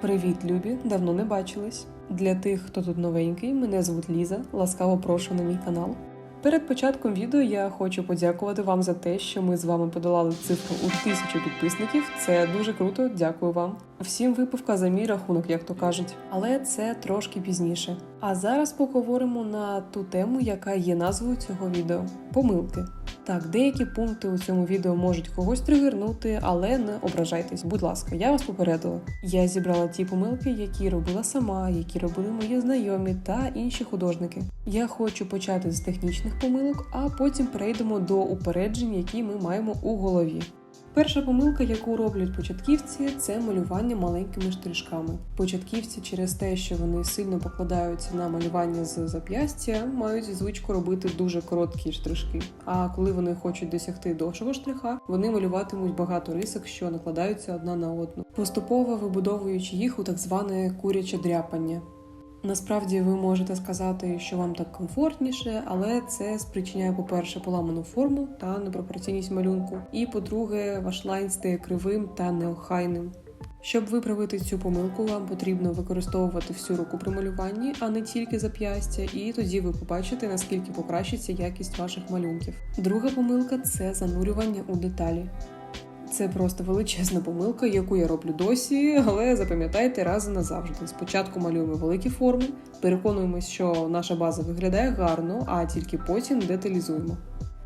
Привіт, любі! Давно не бачились. Для тих, хто тут новенький, мене звуть Ліза. Ласкаво прошу на мій канал. Перед початком відео я хочу подякувати вам за те, що ми з вами подолали цифру у тисячу підписників. Це дуже круто, дякую вам. Всім випивка за мій рахунок, як то кажуть. Але це трошки пізніше. А зараз поговоримо на ту тему, яка є назвою цього відео помилки. Так, деякі пункти у цьому відео можуть когось тригернути, але не ображайтесь, будь ласка, я вас попередила. Я зібрала ті помилки, які робила сама, які робили мої знайомі та інші художники. Я хочу почати з технічних помилок, а потім перейдемо до упереджень, які ми маємо у голові. Перша помилка, яку роблять початківці, це малювання маленькими штришками. Початківці через те, що вони сильно покладаються на малювання з зап'ястя, мають звичку робити дуже короткі штришки. А коли вони хочуть досягти довшого штриха, вони малюватимуть багато рисок, що накладаються одна на одну, поступово вибудовуючи їх у так зване куряче дряпання. Насправді ви можете сказати, що вам так комфортніше, але це спричиняє, по-перше, поламану форму та непропорційність малюнку. І по-друге, ваш лайн стає кривим та неохайним. Щоб виправити цю помилку, вам потрібно використовувати всю руку при малюванні, а не тільки зап'ястя, і тоді ви побачите, наскільки покращиться якість ваших малюнків. Друга помилка це занурювання у деталі. Це просто величезна помилка, яку я роблю досі, але запам'ятайте раз і назавжди. Спочатку малюємо великі форми, переконуємось, що наша база виглядає гарно, а тільки потім деталізуємо.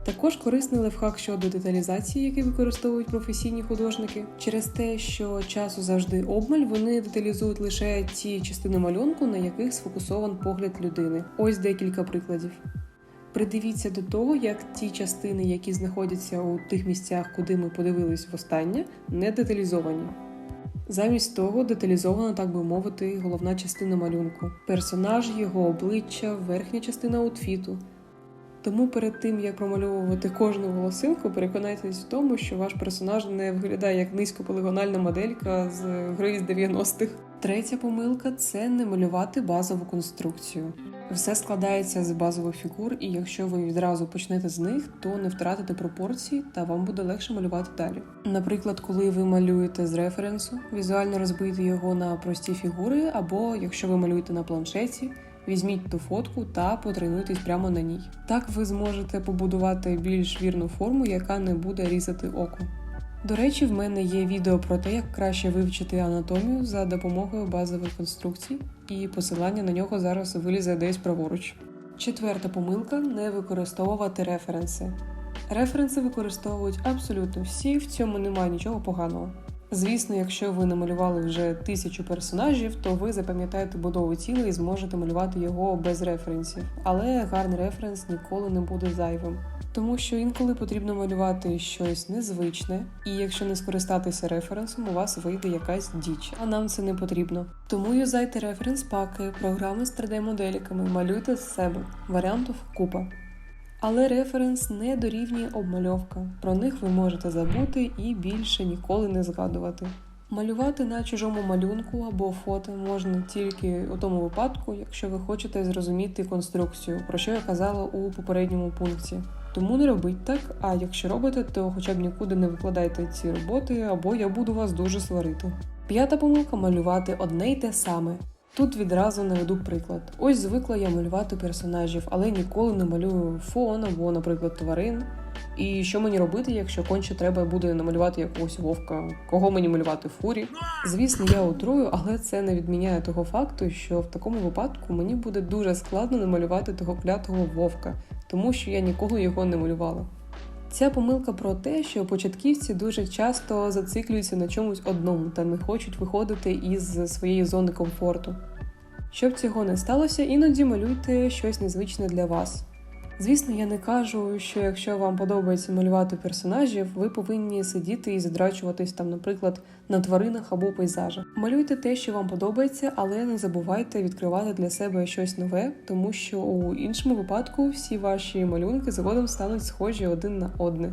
Також корисний лайфхак щодо деталізації, який використовують професійні художники. Через те, що часу завжди обмаль, вони деталізують лише ті частини малюнку, на яких сфокусован погляд людини. Ось декілька прикладів. Придивіться до того, як ті частини, які знаходяться у тих місцях, куди ми подивились востаннє, не деталізовані. Замість того деталізована, так би мовити, головна частина малюнку, персонаж, його обличчя, верхня частина аутфіту. Тому перед тим як промальовувати кожну волосинку, переконайтесь в тому, що ваш персонаж не виглядає як низькополігональна моделька з гри з 90-х. Третя помилка це не малювати базову конструкцію. Все складається з базових фігур, і якщо ви відразу почнете з них, то не втратите пропорції та вам буде легше малювати далі. Наприклад, коли ви малюєте з референсу, візуально розбийте його на прості фігури, або якщо ви малюєте на планшеті. Візьміть ту фотку та потренуйтесь прямо на ній. Так ви зможете побудувати більш вірну форму, яка не буде різати око. До речі, в мене є відео про те, як краще вивчити анатомію за допомогою базових конструкцій, і посилання на нього зараз вилізе десь праворуч. Четверта помилка не використовувати референси. Референси використовують абсолютно всі, в цьому немає нічого поганого. Звісно, якщо ви намалювали вже тисячу персонажів, то ви запам'ятаєте будову тіла і зможете малювати його без референсів. Але гарний референс ніколи не буде зайвим. Тому що інколи потрібно малювати щось незвичне, і якщо не скористатися референсом, у вас вийде якась діч, а нам це не потрібно. Тому юзайте референс паки, програми з 3D-моделіками, малюйте з себе. Варіантів купа. Але референс не дорівнює обмальовка. Про них ви можете забути і більше ніколи не згадувати. Малювати на чужому малюнку або фото можна тільки у тому випадку, якщо ви хочете зрозуміти конструкцію, про що я казала у попередньому пункті. Тому не робіть так, а якщо робите, то хоча б нікуди не викладайте ці роботи, або я буду вас дуже сварити. П'ята помилка малювати одне й те саме. Тут відразу наведу приклад. Ось звикла я малювати персонажів, але ніколи не малюю фон або, наприклад, тварин. І що мені робити, якщо конче треба буде намалювати якогось вовка? Кого мені малювати фурі? Звісно, я утрую, але це не відміняє того факту, що в такому випадку мені буде дуже складно намалювати того клятого вовка, тому що я ніколи його не малювала. Ця помилка про те, що початківці дуже часто зациклюються на чомусь одному та не хочуть виходити із своєї зони комфорту. Щоб цього не сталося, іноді малюйте щось незвичне для вас. Звісно, я не кажу, що якщо вам подобається малювати персонажів, ви повинні сидіти і задрачуватись там, наприклад, на тваринах або пейзажах. Малюйте те, що вам подобається, але не забувайте відкривати для себе щось нове, тому що у іншому випадку всі ваші малюнки згодом стануть схожі один на одне.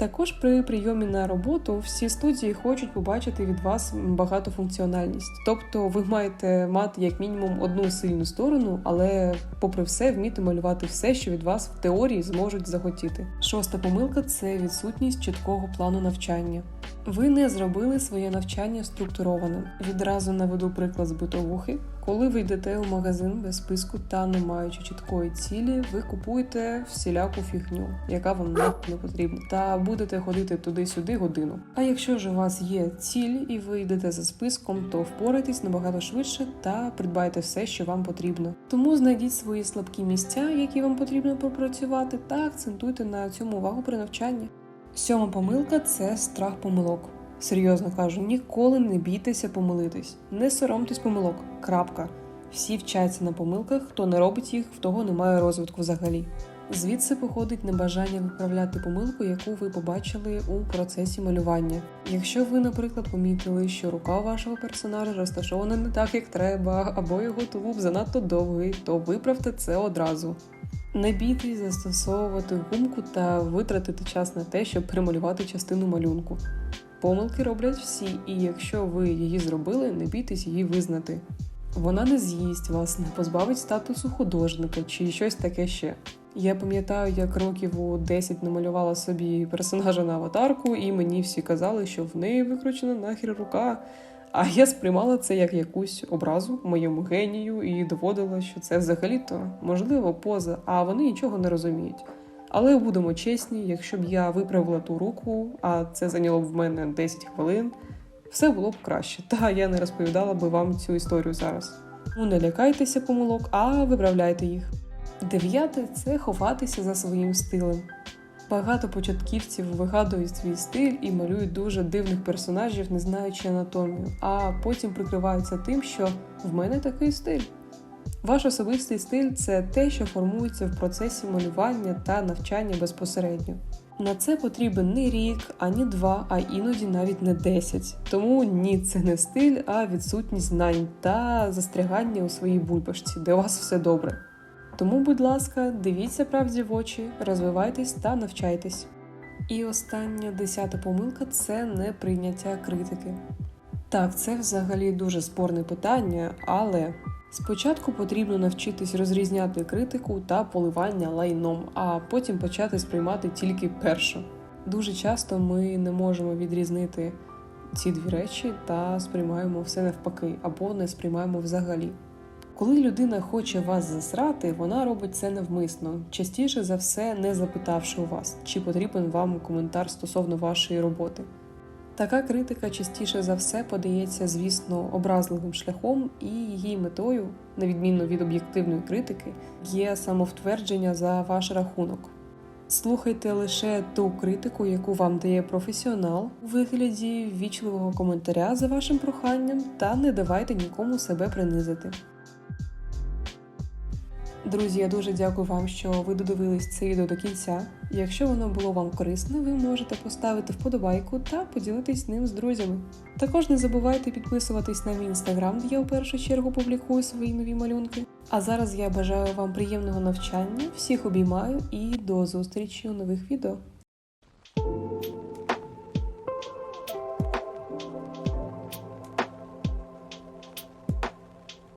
Також при прийомі на роботу всі студії хочуть побачити від вас багатофункціональність. Тобто ви маєте мати як мінімум одну сильну сторону, але попри все вміти малювати все, що від вас в теорії зможуть захотіти. Шоста помилка це відсутність чіткого плану навчання. Ви не зробили своє навчання структурованим. Відразу наведу приклад з битовухи. Коли ви йдете у магазин без списку та не маючи чіткої цілі, ви купуєте всіляку фігню, яка вам не потрібна, та будете ходити туди-сюди годину. А якщо ж у вас є ціль і ви йдете за списком, то впорайтесь набагато швидше та придбайте все, що вам потрібно. Тому знайдіть свої слабкі місця, які вам потрібно пропрацювати, та акцентуйте на цьому увагу при навчанні. Сьома помилка це страх помилок. Серйозно кажу, ніколи не бійтеся помилитись, не соромтесь помилок. Крапка. Всі вчаться на помилках, хто не робить їх, в того немає розвитку взагалі. Звідси походить небажання виправляти помилку, яку ви побачили у процесі малювання. Якщо ви, наприклад, помітили, що рука вашого персонажа розташована не так, як треба, або його тулуб занадто довгий, то виправте це одразу. Не бійтесь застосовувати гумку та витратити час на те, щоб перемалювати частину малюнку. Помилки роблять всі, і якщо ви її зробили, не бійтесь її визнати. Вона не з'їсть вас, не позбавить статусу художника чи щось таке ще. Я пам'ятаю, як років у 10 намалювала собі персонажа на аватарку, і мені всі казали, що в неї викручена нахер рука. А я сприймала це як якусь образу моєму генію і доводила, що це взагалі-то можливо поза, а вони нічого не розуміють. Але будемо чесні, якщо б я виправила ту руку, а це зайняло б в мене 10 хвилин, все було б краще. Та я не розповідала би вам цю історію зараз. Ну не лякайтеся помилок, а виправляйте їх. Дев'яте це ховатися за своїм стилем. Багато початківців вигадують свій стиль і малюють дуже дивних персонажів, не знаючи анатомію, а потім прикриваються тим, що в мене такий стиль. Ваш особистий стиль це те, що формується в процесі малювання та навчання безпосередньо. На це потрібен не рік, ані два, а іноді навіть не десять. Тому ні, це не стиль, а відсутність знань та застрягання у своїй бульбашці, де у вас все добре. Тому, будь ласка, дивіться правді в очі, розвивайтесь та навчайтесь. І остання десята помилка це неприйняття критики. Так, це взагалі дуже спорне питання, але спочатку потрібно навчитись розрізняти критику та поливання лайном, а потім почати сприймати тільки першу. Дуже часто ми не можемо відрізнити ці дві речі та сприймаємо все навпаки або не сприймаємо взагалі. Коли людина хоче вас засрати, вона робить це навмисно, частіше за все, не запитавши у вас, чи потрібен вам коментар стосовно вашої роботи. Така критика частіше за все подається, звісно, образливим шляхом, і її метою, на відміну від об'єктивної критики, є самовтвердження за ваш рахунок. Слухайте лише ту критику, яку вам дає професіонал у вигляді ввічливого коментаря за вашим проханням, та не давайте нікому себе принизити. Друзі, я дуже дякую вам, що ви додивились це відео до кінця. Якщо воно було вам корисне, ви можете поставити вподобайку та поділитись ним з друзями. Також не забувайте підписуватись на мій інстаграм, де я у першу чергу публікую свої нові малюнки. А зараз я бажаю вам приємного навчання, всіх обіймаю і до зустрічі у нових відео.